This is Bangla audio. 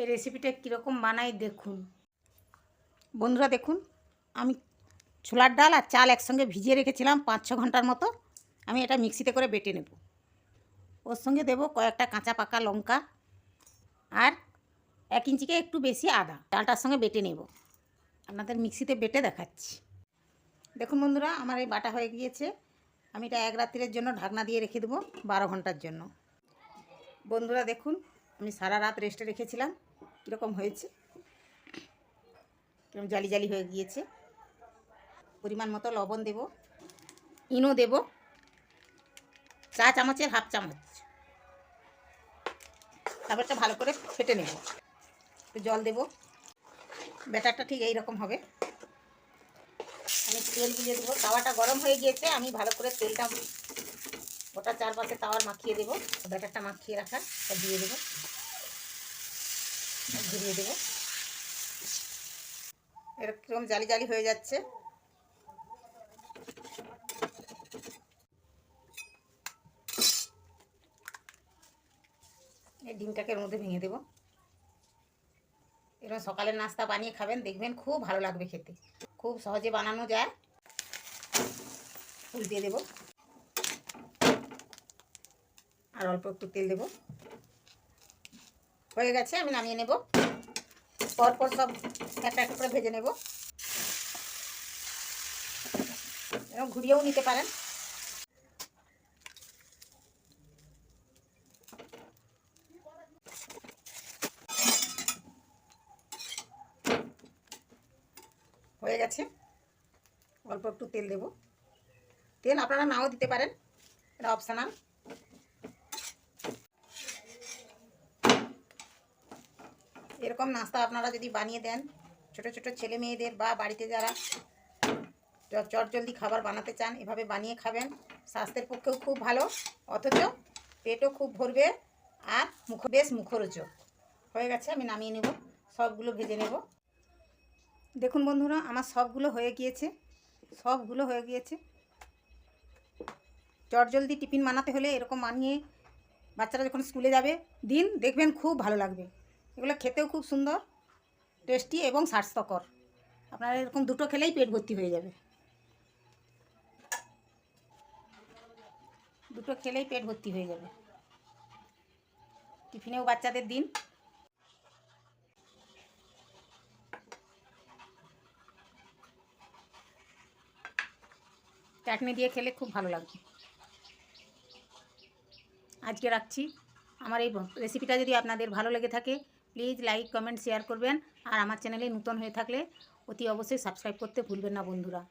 এই রেসিপিটা কীরকম বানাই দেখুন। বন্ধুরা দেখুন, আমি ছোলার ডাল আর চাল একসঙ্গে ভিজিয়ে রেখেছিলাম পাঁচ ছ ঘণ্টার মতো। আমি এটা মিক্সিতে করে বেটে নেব। ওর সঙ্গে দেবো কয়েকটা কাঁচা পাকা লঙ্কা আর এক ইঞ্চিকে একটু বেশি আদা। ডালটার সঙ্গে বেটে নেব। আপনাদের মিক্সিতে বেটে দেখাচ্ছি। দেখুন বন্ধুরা, আমার এই বাটা হয়ে গিয়েছে। আমি এটা এক রাত্রির জন্য ঢাকনা দিয়ে রেখে দেবো, বারো ঘণ্টার জন্য। বন্ধুরা দেখুন, আমি সারা রাত রেস্টে রেখেছিলাম। কীরকম হয়েছে। কীরকম জালি জালি হয়ে গিয়েছে। পরিমাণ মতো লবণ দেব, ইনো দেব, চা চামচের হাফ চামচ। তারপরটা ভালো করে ফেটে নেব। একটু জল দেব। ব্যাটারটা ঠিক এই রকম হবে। আমি তেল দিয়ে দেবো। তাওয়াটা গরম হয়ে গিয়েছে। আমি ভালো করে তেলটা ওটা চারপাশে তাওয়ার মাখিয়ে দেবো। ব্যাটারটা মাখিয়ে রাখা দিয়ে দেবো। ঘুরিয়ে দেবো। এরকম জালি জালি হয়ে যাচ্ছে। এই ডিমটাকে এর মধ্যে ভেঙে দেবো। এরকম সকালের নাস্তা বানিয়ে খাবেন, দেখবেন খুব ভালো লাগবে খেতে। খুব সহজে বানানো যায়। উল্টিয়ে দেবো। আর অল্প একটু তেল দেবো। হয়ে গেছে, আমি নামিয়ে নেব। পরপর সব একটা একটা করে ভেজে নেব। এরকম ঘুরিয়েও নিতে পারেন। হয়ে গেছে। অল্প একটু তেল দেব। তেল আপনারা নাও দিতে পারেন, এটা অপশানাল। এরকম নাস্তা আপনারা যদি বানিয়ে দেন, ছোট ছোট ছেলে মেয়েদের বা বাড়িতে যারা চটজলদি খাবার বানাতে চান, এভাবে বানিয়ে খাবেন। স্বাস্থ্যের পক্ষেও খুব ভালো, অথচ পেটও খুব ভরবে আর মুখ বেশ মুখরোচক। হয়ে গেছে, আমি নামিয়ে নেব, সবগুলো ভেজে নেব। দেখুন বন্ধুরা, আমার সবগুলো হয়ে গিয়েছে, সবগুলো হয়ে গিয়েছে। চটজলদি টিফিন বানাতে হলে এরকম বানিয়ে বাচ্চারা যখন স্কুলে যাবে, দিন দেখবেন খুব ভালো লাগবে। এগুলো খেতেও খুব সুন্দর, টেস্টি এবং স্বাস্থ্যকর। আপনারা এরকম দুটো খেলেই পেট ভর্তি হয়ে যাবে। দুটো খেলেই পেট ভর্তি হয়ে যাবে। টিফিনেও বাচ্চাদের দিন। চাটনি দিয়ে খেলে খুব ভালো লাগবে। আজকে রাখছি। আমার এই রেসিপিটা যদি আপনাদের ভালো লেগে থাকে প্লিজ লাইক, কমেন্ট, শেয়ার করবেন। আর আমার চ্যানেলে নতুন হয়ে থাকলে অতি অবশ্যই সাবস্ক্রাইব করতে ভুলবেন না বন্ধুরা।